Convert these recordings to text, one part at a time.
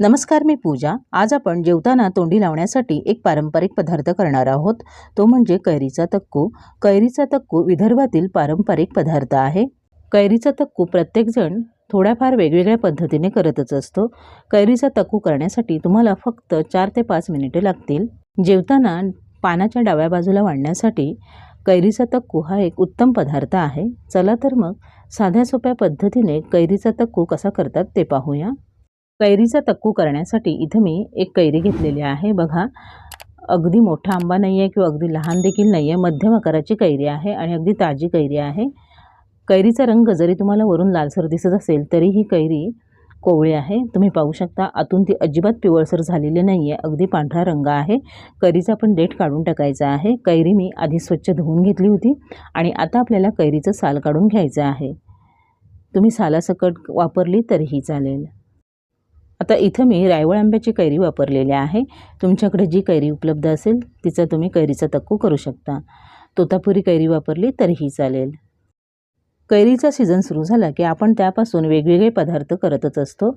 नमस्कार मी पूजा. आज आपण जेवताना तोंडी लावण्यासाठी एक पारंपरिक पदार्थ करणार आहोत. तो म्हणजे कैरीचा तक्कू. कैरीचा तक्कू विदर्भातील पारंपरिक पदार्थ आहे. कैरीचा तक्कू प्रत्येकजण थोड्याफार वेगवेगळ्या पद्धतीने करतच असतो. कैरीचा तक्कू करण्यासाठी तुम्हाला फक्त चार ते पाच मिनिटे लागतील. जेवताना पानाच्या डाव्या बाजूला वाढण्यासाठी कैरीचा तक्कू हा एक उत्तम पदार्थ आहे. चला तर मग साध्या सोप्या पद्धतीने कैरीचा तक्कू कसा करतात ते पाहूया. कैरीचा तक्कू करण्यासाठी इथं मी एक कैरी घेतलेली आहे. बघा अगदी मोठा आंबा नाही आहे किंवा अगदी लहान देखील नाही आहे मध्यम आकाराची कैरी आहे आणि अगदी ताजी कैरी आहे. कैरीचा रंग जरी तुम्हाला वरून लालसर दिसत असेल तरी ही कैरी कोवळी आहे. तुम्ही पाहू शकता आतून ती अजिबात पिवळसर झालेली नाही आहे अगदी पांढरा रंग आहे. कैरीचा पण डेट काढून टाकायचा आहे. कैरी मी आधी स्वच्छ धुवून घेतली होती आणि आता आपल्याला कैरीचं साल काढून घ्यायचं आहे. तुम्ही सालासकट वापरली तरीही चालेल. आता इथं मी रायवळ आंब्याची कैरी वापरलेली आहे. तुमच्याकडे जी कैरी उपलब्ध असेल तिचा तुम्ही कैरीचा तक्कू करू शकता. तोतापुरी कैरी वापरली तरीही चालेल. कैरीचा सीझन सुरू झाला की आपण त्यापासून वेगवेगळे पदार्थ करतच असतो.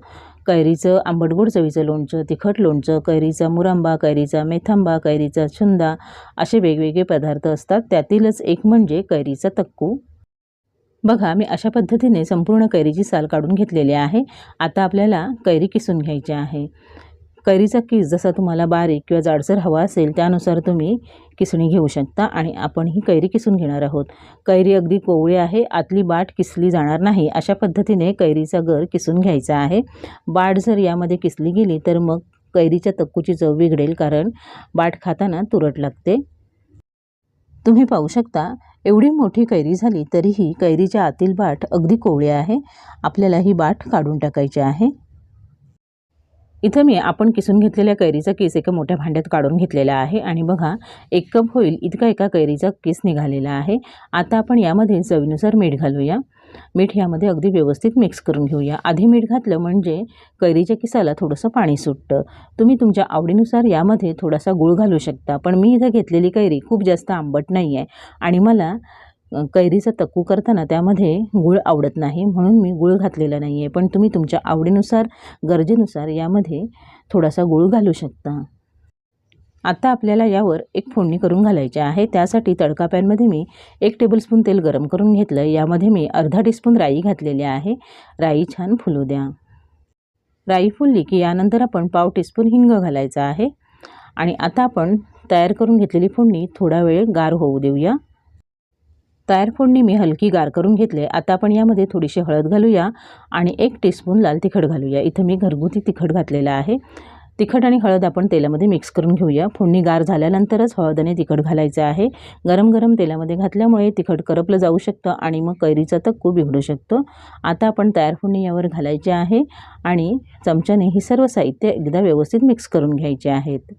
कैरीचं आंबटगोड चवीचं लोणचं तिखट लोणचं कैरीचा मुरांबा कैरीचा मेथांबा कैरीचा छुंदा असे वेगवेगळे पदार्थ असतात. त्यातीलच एक म्हणजे कैरीचा तक्कू. बघा मी अशा पद्धतीने संपूर्ण कैरीची साल काढून घेतलेली आहे. आता आपल्याला कैरी किसून घ्यायची आहे. कैरीचा किस जसा तुम्हाला बारीक किंवा जाडसर हवा असेल त्यानुसार तुम्ही किसणी घेऊ शकता आणि आपण ही कैरी किसून घेणार आहोत. कैरी अगदी कोवळी आहे आतली बाट किसली जाणार नाही अशा पद्धतीने कैरीचा गर किसून घ्यायचा आहे. बाट जर यामध्ये किसली गेली तर मग कैरीच्या तक्कूची चव बिघडेल कारण बाट खाताना तुरट लागते. तुम्ही पाहू शकता एवढी मोठी कैरी झाली तरीही कैरीच्या आतील बाट अगदी कोवळी आहे. आपल्याला ही बाट काढून टाकायची आहे. इथं मी आपण किसून घेतलेल्या कैरीचा केस एका मोठ्या भांड्यात काढून घेतलेला आहे आणि बघा एक कप होईल इतका एका कैरीचा केस निघालेला आहे. आता आपण यामध्ये चवीनुसार मीठ घालूया. मीठ यामध्ये अगदी व्यवस्थित मिक्स करून घेऊया. आधी मीठ घातलं म्हणजे कैरीच्या किसाला थोडंसं पाणी सुटतं. तुम्ही तुमच्या आवडीनुसार यामध्ये थोडासा गूळ घालू शकता पण मी इथं घेतलेली कैरी खूप जास्त आंबट नाही आहे आणि मला कैरीचा तक्कू करताना त्यामध्ये गूळ आवडत नाही म्हणून मी गूळ घातलेला नाही आहे पण तुम्ही तुमच्या आवडीनुसार गरजेनुसार यामध्ये थोडासा गूळ घालू शकता. आता आपल्याला यावर एक फोडणी करून घालायची आहे. त्यासाठी तडका पॅनमध्ये मी एक टेबलस्पून तेल गरम करून घेतलं. यामध्ये मी अर्धा टीस्पून राई घातलेली आहे. राई छान फुलू द्या. राई फुलली की यानंतर आपण पाव टीस्पून हिंग घालायचा आहे. आणि आता आपण तयार करून घेतलेली फोडणी थोडा वेळ गार होऊ देऊया. तयार फोडणी मी हलकी गार करून घेतले. आता आपण यामध्ये थोडीशी हळद घालूया आणि एक टीस्पून लाल तिखट घालूया. इथं मी घरगुती तिखट घातलेलं आहे. तिखट आणि हळद आपण तेलामध्ये मिक्स करून घेऊया. फोडणी गार झाल्यानंतरच हळद आणि तिखट घालायचं आहे. गरम गरम तेलामध्ये घातल्यामुळे तिखट करपलं जाऊ शकतं आणि मग कैरीचा तक्कू बिघडू शकतो. आता आपण तयार फोडणी यावर घालायची आहे आणि चमच्याने ही सर्व साहित्य एकदा व्यवस्थित मिक्स करून घ्यायचे आहेत.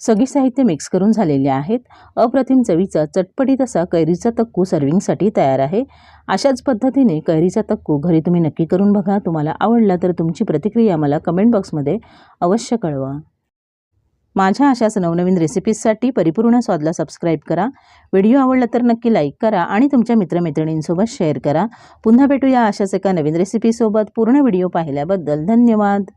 सगळी साहित्य मिक्स करून झालेले आहेत. अप्रतिम चवीचा चटपटीत असा कैरीचा तक्कू सर्विंगसाठी तयार आहे. अशाच पद्धतीने कैरीचा तक्कू घरी तुम्ही नक्की करून बघा. तुम्हाला आवडला तर तुमची प्रतिक्रिया मला कमेंट बॉक्समध्ये अवश्य कळवा. माझ्या अशाच नवनवीन रेसिपीजसाठी परिपूर्ण स्वादला सबस्क्राईब करा. व्हिडिओ आवडला तर नक्की लाईक करा आणि तुमच्या मित्रमैत्रिणींसोबत शेअर करा. पुन्हा भेटूया अशाच एका नवीन रेसिपीसोबत पूर्ण व्हिडिओ पाहिल्याबद्दल धन्यवाद.